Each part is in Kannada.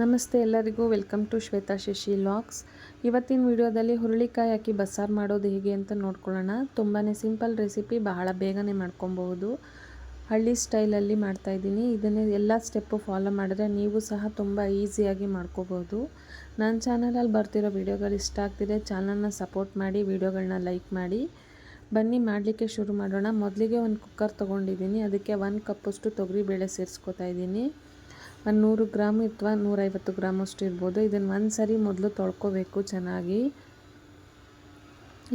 ನಮಸ್ತೆ ಎಲ್ಲರಿಗೂ. Welcome to Shweta Shashi locks ಇವತ್ತಿನ ವಿಡಿಯೋದಲ್ಲಿ ಹುರುಳಿಕಾಯಿ ಹಾಕಿ ಬಸ್ಸಾರು ಮಾಡೋದು ಹೇಗೆ ಅಂತ ನೋಡ್ಕೊಳ್ಳೋಣ. ತುಂಬಾ ಸಿಂಪಲ್ ರೆಸಿಪಿ, ಬಹಳ ಬೇಗನೆ ಮಾಡ್ಕೊಬಹುದು. ಹಳ್ಳಿ ಸ್ಟೈಲಲ್ಲಿ ಮಾಡ್ತಾಯಿದ್ದೀನಿ ಇದನ್ನೇ ಎಲ್ಲ ಸ್ಟೆಪ್ಪು ಫಾಲೋ ಮಾಡಿದ್ರೆ ನೀವು ಸಹ ತುಂಬ ಈಸಿಯಾಗಿ ಮಾಡ್ಕೋಬೋದು ನನ್ನ ಚಾನಲಲ್ಲಿ ಬರ್ತಿರೋ ವಿಡಿಯೋಗಳು ಇಷ್ಟ ಆಗ್ತಿದೆ ಚಾನಲ್ನ ಸಪೋರ್ಟ್ ಮಾಡಿ ವಿಡಿಯೋಗಳನ್ನ ಲೈಕ್ ಮಾಡಿ. ಬನ್ನಿ, ಮಾಡಲಿಕ್ಕೆ ಶುರು ಮಾಡೋಣ. ಮೊದಲಿಗೆ ಒಂದು ಕುಕ್ಕರ್ ತೊಗೊಂಡಿದ್ದೀನಿ. ಅದಕ್ಕೆ ಒಂದು ಕಪ್ಪಷ್ಟು ತೊಗರಿಬೇಳೆ ಸೇರಿಸ್ಕೊತಾ ಇದ್ದೀನಿ. ಒಂದು ನೂರು ಗ್ರಾಮ್ ಅಥವಾ ನೂರೈವತ್ತು ಗ್ರಾಮ್ ಅಷ್ಟು ಇರ್ಬೋದು. ಇದನ್ನು ಒಂದು ಸರಿ ಮೊದಲು ತೊಳ್ಕೊಬೇಕು ಚೆನ್ನಾಗಿ.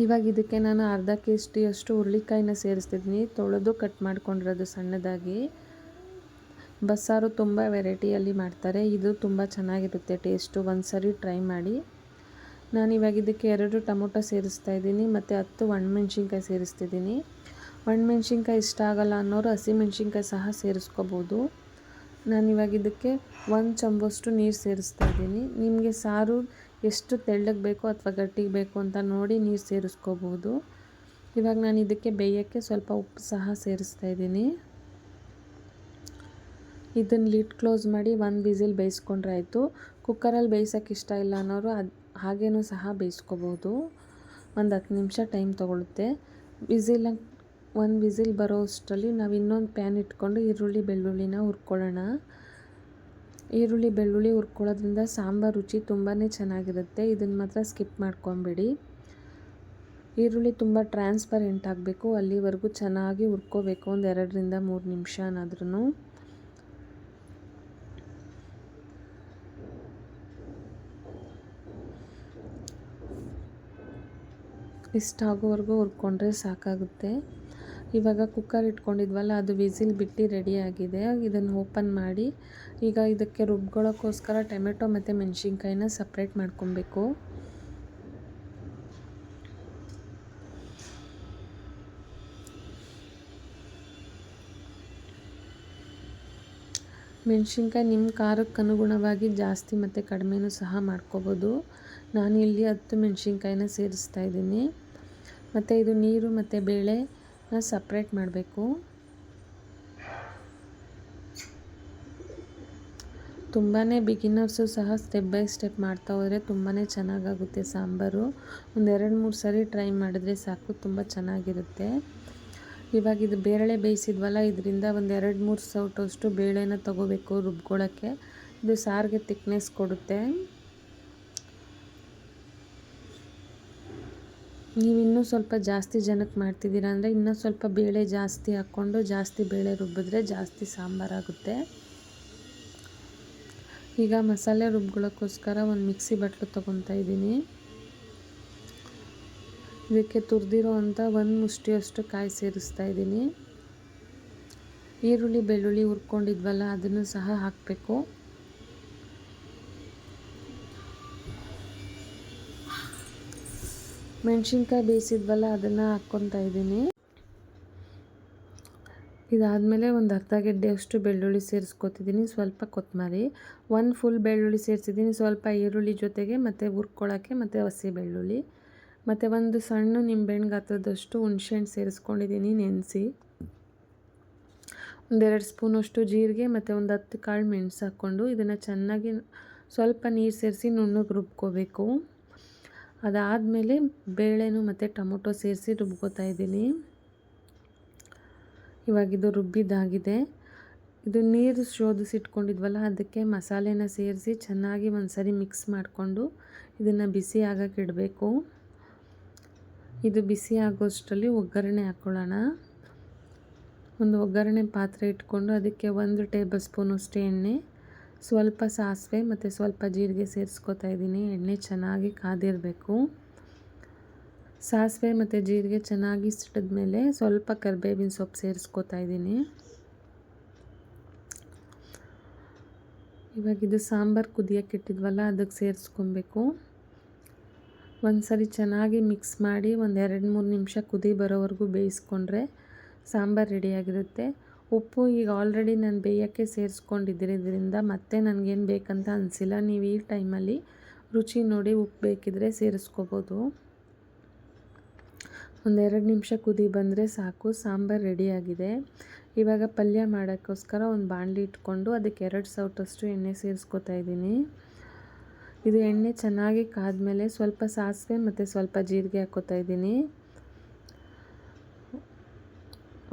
ಇವಾಗ ಇದಕ್ಕೆ ನಾನು ಅರ್ಧ ಕೆ ಜಿಯಷ್ಟು ಹುರುಳಿಕಾಯಿನ ಸೇರಿಸ್ತಿದ್ದೀನಿ. ತೊಳೆದು ಕಟ್ ಮಾಡ್ಕೊಂಡಿರೋದು ಸಣ್ಣದಾಗಿ. ಬಸ್ಸಾರು ತುಂಬ ವೆರೈಟಿಯಲ್ಲಿ ಮಾಡ್ತಾರೆ. ಇದು ತುಂಬ ಚೆನ್ನಾಗಿರುತ್ತೆ ಟೇಸ್ಟು. ಒಂದು ಸರಿ ಟ್ರೈ ಮಾಡಿ. ನಾನು ಇವಾಗ ಇದಕ್ಕೆ ಎರಡು ಟೊಮೊಟೊ ಸೇರಿಸ್ತಾ ಇದ್ದೀನಿ ಮತ್ತು ಹತ್ತು ಒಣಮೆಣ್ಸಿನ್ಕಾಯಿ ಸೇರಿಸ್ತಿದ್ದೀನಿ. ಒಣಮೆಣ್ಸಿನ್ಕಾಯಿ ಇಷ್ಟ ಆಗಲ್ಲ ಅನ್ನೋರು ಹಸಿಮೆಣ್ಸಿನ್ಕಾಯಿ ಸಹ ಸೇರಿಸ್ಕೋಬೋದು. ನಾನಿವಾಗ ಇದಕ್ಕೆ ಒಂದು ಚಂಬಷ್ಟು ನೀರು ಸೇರಿಸ್ತಾ ಇದ್ದೀನಿ. ನಿಮಗೆ ಸಾರು ಎಷ್ಟು ತೆಳ್ಳಗೆ ಬೇಕೋ ಅಥವಾ ಗಟ್ಟಿಗೆ ಬೇಕು ಅಂತ ನೋಡಿ ನೀರು ಸೇರಿಸ್ಕೋಬೋದು. ಇವಾಗ ನಾನು ಇದಕ್ಕೆ ಬೇಯೋಕ್ಕೆ ಸ್ವಲ್ಪ ಉಪ್ಪು ಸಹ ಸೇರಿಸ್ತಾ ಇದ್ದೀನಿ. ಇದನ್ನು ಲಿಡ್ ಕ್ಲೋಸ್ ಮಾಡಿ ಒಂದು ಬಿಸಿಲ್ ಬೇಯಿಸ್ಕೊಂಡ್ರೆ ಆಯಿತು. ಕುಕ್ಕರಲ್ಲಿ ಬೇಯಿಸೋಕೆ ಇಷ್ಟ ಇಲ್ಲ ಅನ್ನೋರು ಅದು ಹಾಗೇನೂ ಸಹ ಬೇಯಿಸ್ಕೋಬೋದು. ಒಂದು ಹತ್ತು ನಿಮಿಷ ಟೈಮ್ ತೊಗೊಳುತ್ತೆ. ವಿಸಿಲ್ ಒಂದು ವಿಸಿಲ್ ಬರೋ ಅಷ್ಟರಲ್ಲಿ ನಾವು ಇನ್ನೊಂದು ಪ್ಯಾನ್ ಇಟ್ಕೊಂಡು ಈರುಳ್ಳಿ, ಬೆಳ್ಳುಳ್ಳಿನ ಹುರ್ಕೊಳ್ಳೋಣ. ಈರುಳ್ಳಿ, ಬೆಳ್ಳುಳ್ಳಿ ಹುರ್ಕೊಳ್ಳೋದ್ರಿಂದ ಸಾಂಬಾರು ರುಚಿ ತುಂಬಾ ಚೆನ್ನಾಗಿರುತ್ತೆ. ಇದನ್ನು ಮಾತ್ರ ಸ್ಕಿಪ್ ಮಾಡ್ಕೊಬೇಡಿ. ಈರುಳ್ಳಿ ತುಂಬ ಟ್ರಾನ್ಸ್ಪರೆಂಟ್ ಆಗಬೇಕು. ಅಲ್ಲಿವರೆಗೂ ಚೆನ್ನಾಗಿ ಹುರ್ಕೋಬೇಕು. ಒಂದು ಎರಡರಿಂದ ಮೂರು ನಿಮಿಷನಾದ್ರೂ ಇಷ್ಟಾಗೋವರೆಗೂ ಹುರ್ಕೊಂಡ್ರೆ ಸಾಕಾಗುತ್ತೆ. ಇವಾಗ ಕುಕ್ಕರ್ ಇಟ್ಕೊಂಡಿದ್ವಲ್ಲ, ಅದು ವಿಸಿಲ್ ಬಿಟ್ಟು ರೆಡಿಯಾಗಿದೆ ಇದನ್ನು ಓಪನ್ ಮಾಡಿ, ಈಗ ಇದಕ್ಕೆ ರುಬ್ಕೊಳ್ಳೋಕ್ಕೋಸ್ಕರ ಟೊಮೆಟೊ ಮತ್ತು ಮೆಣಸಿನ್ಕಾಯಿನ ಸಪ್ರೇಟ್ ಮಾಡ್ಕೊಬೇಕು. ಮೆಣಸಿನ್ಕಾಯಿ ನಿಮ್ಮ ಖಾರಕ್ಕೆ ಅನುಗುಣವಾಗಿ ಜಾಸ್ತಿ ಮತ್ತು ಕಡಿಮೆನೂ ಸಹ ಮಾಡ್ಕೋಬೋದು. ನಾನು ಇಲ್ಲಿ ಹತ್ತು ಮೆಣಸಿನ್ಕಾಯಿನ ಸೇರಿಸ್ತಾ ಇದ್ದೀನಿ. ಮತ್ತು ಇದು ನೀರು ಮತ್ತು ಬೇಳೆ ಸಪ್ರೇಟ್ ಮಾಡಬೇಕು. ತುಂಬಾ ಬಿಗಿನರ್ಸು ಸಹ ಸ್ಟೆಪ್ ಬೈ ಸ್ಟೆಪ್ ಮಾಡ್ತಾ ಹೋದರೆ ತುಂಬಾ ಚೆನ್ನಾಗಾಗುತ್ತೆ ಸಾಂಬಾರು. ಒಂದೆರಡು ಮೂರು ಸರಿ ಟ್ರೈ ಮಾಡಿದ್ರೆ ಸಾಕು, ತುಂಬ ಚೆನ್ನಾಗಿರುತ್ತೆ. ಇವಾಗ ಇದು ಬೇಳೆ ಬೇಯಿಸಿದ್ವಲ್ಲ, ಇದರಿಂದ ಒಂದು ಎರಡು ಮೂರು ಸೌಟಷ್ಟು ಬೇಳೆನ ತೊಗೋಬೇಕು ರುಬ್ಕೊಳ್ಳೋಕ್ಕೆ ಇದು ಸಾರಿಗೆ ತಿಕ್ನೆಸ್ ಕೊಡುತ್ತೆ. ನೀವು ಇನ್ನೂ ಸ್ವಲ್ಪ ಜಾಸ್ತಿ ಜನಕ್ಕೆ ಮಾಡ್ತಿದ್ದೀರಾ ಅಂದರೆ ಇನ್ನೂ ಸ್ವಲ್ಪ ಬೇಳೆ ಜಾಸ್ತಿ ಹಾಕ್ಕೊಂಡು ಜಾಸ್ತಿ ಬೇಳೆ ರುಬ್ಬಿದ್ರೆ ಜಾಸ್ತಿ ಸಾಂಬಾರಾಗುತ್ತೆ ಈಗ ಮಸಾಲೆ ರುಬ್ಬಗಳಕ್ಕೋಸ್ಕರ ಒಂದು ಮಿಕ್ಸಿ ಬಟ್ಲು ತೊಗೊತಾ ಇದ್ದೀನಿ. ಇದಕ್ಕೆ ತುರಿದಿರೋ ಅಂಥ ಒಂದು ಮುಷ್ಟಿಯಷ್ಟು ಕಾಯಿ ಸೇರಿಸ್ತಾ ಇದ್ದೀನಿ. ಈರುಳ್ಳಿ, ಬೆಳ್ಳುಳ್ಳಿ ಹುರ್ಕೊಂಡಿದ್ವಲ್ಲ ಅದನ್ನು ಸಹ ಹಾಕಬೇಕು. ಮೆಣಸಿನ್ಕಾಯಿ ಬೇಯಿಸಿದ್ವಲ್ಲ, ಅದನ್ನು ಹಾಕ್ಕೊತಾ ಇದ್ದೀನಿ. ಇದಾದಮೇಲೆ ಒಂದು ಅರ್ಧ ಗೆಡ್ಡೆಯಷ್ಟು ಬೆಳ್ಳುಳ್ಳಿ ಸೇರಿಸ್ಕೊತಿದ್ದೀನಿ, ಸ್ವಲ್ಪ ಕೊತ್ತಂಬರಿ ಒಂದು ಫುಲ್ ಬೆಳ್ಳುಳ್ಳಿ ಸೇರಿಸಿದ್ದೀನಿ, ಸ್ವಲ್ಪ ಈರುಳ್ಳಿ ಜೊತೆಗೆ ಮತ್ತು ಹುರ್ಕೊಳ್ಳೋಕ್ಕೆ ಮತ್ತು ಹಸಿ ಬೆಳ್ಳುಳ್ಳಿ. ಮತ್ತು ಒಂದು ಸಣ್ಣ ನಿಂಬೆಹಣ್ಣು ಗಾತ್ರದಷ್ಟು ಹುಣ್ಸೆಹಣ್ಣು ಸೇರಿಸ್ಕೊಂಡಿದ್ದೀನಿ ನೆನೆಸಿ. ಒಂದೆರಡು ಸ್ಪೂನಷ್ಟು ಜೀರಿಗೆ ಮತ್ತು ಒಂದು ಹತ್ತು ಕಾಳು ಮೆಣಸು ಹಾಕ್ಕೊಂಡು ಇದನ್ನು ಚೆನ್ನಾಗಿ ಸ್ವಲ್ಪ ನೀರು ಸೇರಿಸಿ ನುಣ್ಣಗೆ ರುಬ್ಕೋಬೇಕು. ಅದಾದಮೇಲೆ ಬೇಳೆನು ಮತ್ತು ಟೊಮೊಟೊ ಸೇರಿಸಿ ರುಬ್ಕೋತಾ ಇದ್ದೀನಿ. ಇವಾಗಿದು ರುಬ್ಬಿದ್ದಾಗಿದೆ. ಇದು ನೀರು ಶೋಧಿಸಿಟ್ಕೊಂಡಿದ್ವಲ್ಲ ಅದಕ್ಕೆ ಮಸಾಲೆನ ಸೇರಿಸಿ ಚೆನ್ನಾಗಿ ಒಂದು ಸರಿ ಮಿಕ್ಸ್ ಮಾಡಿಕೊಂಡು ಇದನ್ನು ಬಿಸಿ ಆಗಕ್ಕೆ ಇಡಬೇಕು. ಇದು ಬಿಸಿ ಆಗೋಷ್ಟರಲ್ಲಿ ಒಗ್ಗರಣೆ ಹಾಕ್ಕೊಳ್ಳೋಣ ಒಂದು ಒಗ್ಗರಣೆ ಪಾತ್ರೆ ಇಟ್ಕೊಂಡು ಅದಕ್ಕೆ ಒಂದು ಟೇಬಲ್ ಸ್ಪೂನಷ್ಟು ಎಣ್ಣೆ ಸ್ವಲ್ಪ ಸಾಸಿವೆ ಮತ್ತು ಸ್ವಲ್ಪ ಜೀರಿಗೆ ಸೇರಿಸ್ಕೊತಾ ಇದ್ದೀನಿ. ಎಣ್ಣೆ ಚೆನ್ನಾಗಿ ಕಾದಿರಬೇಕು. ಸಾಸಿವೆ ಮತ್ತು ಜೀರಿಗೆ ಚೆನ್ನಾಗಿ ಸಿಡಿದ ಮೇಲೆ ಸ್ವಲ್ಪ ಕರಿಬೇವಿನ ಸೊಪ್ಪು ಸೇರಿಸ್ಕೊತಾ ಇದ್ದೀನಿ. ಇವಾಗ ಇದು ಸಾಂಬಾರು ಕುದಿಯೋಕೆ ಇಟ್ಟಿದ್ವಲ್ಲ, ಅದಕ್ಕೆ ಸೇರಿಸ್ಕೊಬೇಕು. ಒಂದು ಸರಿ ಚೆನ್ನಾಗಿ ಮಿಕ್ಸ್ ಮಾಡಿ ಒಂದು ಎರಡು ಮೂರು ನಿಮಿಷ ಕುದಿ ಬರೋವರೆಗೂ ಬೇಯಿಸ್ಕೊಂಡ್ರೆ ಸಾಂಬಾರು ರೆಡಿಯಾಗಿರುತ್ತೆ ಉಪ್ಪು ಈಗ ಆಲ್ರೆಡಿ ನಾನು ಬೇಯೋಕ್ಕೆ ಸೇರಿಸ್ಕೊಂಡಿದ್ದಿರೋದ್ರಿಂದ ಮತ್ತೆ ನನಗೇನು ಬೇಕಂತ ಅನಿಸಿಲ್ಲ. ನೀವು ಈ ಟೈಮಲ್ಲಿ ರುಚಿ ನೋಡಿ ಉಪ್ಪು ಬೇಕಿದ್ರೆ ಸೇರಿಸ್ಕೋಬೋದು. ಒಂದೆರಡು ನಿಮಿಷ ಕುದಿ ಬಂದರೆ ಸಾಕು. ಸಾಂಬಾರು ರೆಡಿಯಾಗಿದೆ ಇವಾಗ ಪಲ್ಯ ಮಾಡೋಕ್ಕೋಸ್ಕರ ಒಂದು ಬಾಣಲಿ ಇಟ್ಕೊಂಡು ಅದಕ್ಕೆ ಎರಡು ಸೌಟಷ್ಟು ಎಣ್ಣೆ ಸೇರಿಸ್ಕೊತಾ ಇದ್ದೀನಿ. ಇದು ಎಣ್ಣೆ ಚೆನ್ನಾಗಿ ಕಾದ ಮೇಲೆ ಸ್ವಲ್ಪ ಸಾಸಿವೆ ಮತ್ತು ಸ್ವಲ್ಪ ಜೀರಿಗೆ ಹಾಕ್ಕೋತಾ ಇದ್ದೀನಿ.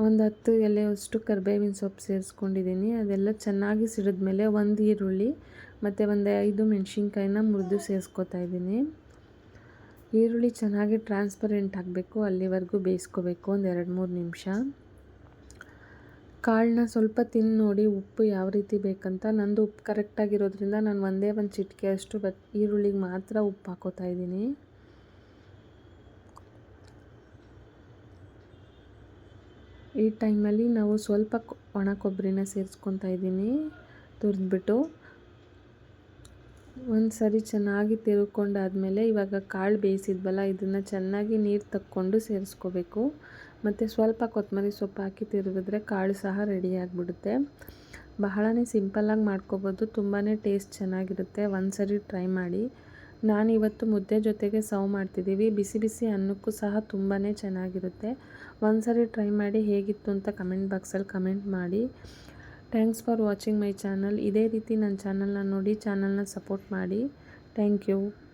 ಒಂದು ಹತ್ತು ಎಲೆಯಷ್ಟು ಕರಿಬೇವಿನ ಸೊಪ್ಪು ಸೇರಿಸ್ಕೊಂಡಿದ್ದೀನಿ. ಅದೆಲ್ಲ ಚೆನ್ನಾಗಿ ಸಿಡಿದ್ಮೇಲೆ ಒಂದು ಈರುಳ್ಳಿ ಮತ್ತು ಒಂದು ಐದು ಮೆಣಸಿನ್ಕಾಯಿನ ಮುರಿದು ಸೇರಿಸ್ಕೊತಾ ಇದ್ದೀನಿ. ಈರುಳ್ಳಿ ಚೆನ್ನಾಗಿ ಟ್ರಾನ್ಸ್ಪರೆಂಟ್ ಆಗಬೇಕು, ಅಲ್ಲಿವರೆಗೂ ಬೇಯಿಸ್ಕೋಬೇಕು ಒಂದು ಎರಡು ಮೂರು ನಿಮಿಷ. ಕಾಳನ್ನ ಸ್ವಲ್ಪ ತಿಂದು ನೋಡಿ ಉಪ್ಪು ಯಾವ ರೀತಿ ಬೇಕಂತ. ನಂದು ಉಪ್ಪು ಕರೆಕ್ಟಾಗಿರೋದ್ರಿಂದ ನಾನು ಒಂದೇ ಒಂದು ಚಿಟಿಕೆ ಅಷ್ಟು ಈರುಳ್ಳಿಗೆ ಮಾತ್ರ ಉಪ್ಪು ಹಾಕೋತಾ ಇದ್ದೀನಿ. ಈ ಟೈಮಲ್ಲಿ ನಾವು ಸ್ವಲ್ಪ ಒಣ ಕೊಬ್ಬರಿನ ಸೇರಿಸ್ಕೊತಾ ಇದ್ದೀನಿ. ತುರಿದ್ಬಿಟ್ಟು ಒಂದು ಸರಿ ಚೆನ್ನಾಗಿ ತಿರುಕೊಂಡಾದಮೇಲೆ ಇವಾಗ ಕಾಳು ಬೇಯಿಸಿದ್ವಲ್ಲ, ಇದನ್ನು ಚೆನ್ನಾಗಿ ನೀರು ತಕ್ಕೊಂಡು ಸೇರಿಸ್ಕೋಬೇಕು. ಮತ್ತು ಸ್ವಲ್ಪ ಕೊತ್ತಂಬರಿ ಸೊಪ್ಪು ಹಾಕಿ ತಿರುಗಿದ್ರೆ ಕಾಳು ಸಹ ರೆಡಿ ಆಗಿಬಿಡುತ್ತೆ. ಬಹಳನೇ ಸಿಂಪಲ್ಲಾಗಿ ಮಾಡ್ಕೋಬೋದು ತುಂಬಾ ಟೇಸ್ಟ್ ಚೆನ್ನಾಗಿರುತ್ತೆ. ಒಂದು ಸರಿ ಟ್ರೈ ಮಾಡಿ. ನಾನು ಇವತ್ತು ಮುದ್ದೆ ಜೊತೆಗೆ ಸರ್ವ್ ಮಾಡ್ತಿದ್ದೀವಿ. ಬಿಸಿ ಬಿಸಿ ಅನ್ನಕ್ಕೂ ಸಹ ತುಂಬಾ ಚೆನ್ನಾಗಿರುತ್ತೆ. ಒಂದ್ಸರಿ ಟ್ರೈ ಮಾಡಿ ಹೇಗಿತ್ತು ಅಂತ ಕಮೆಂಟ್ ಬಾಕ್ಸಲ್ಲಿ ಕಮೆಂಟ್ ಮಾಡಿ. Thanks for watching my channel. ಇದೇ ರೀತಿ ನನ್ನ ಚಾನಲ್ನ ನೋಡಿ, ಚಾನಲ್ನ ಸಪೋರ್ಟ್ ಮಾಡಿ. Thank you.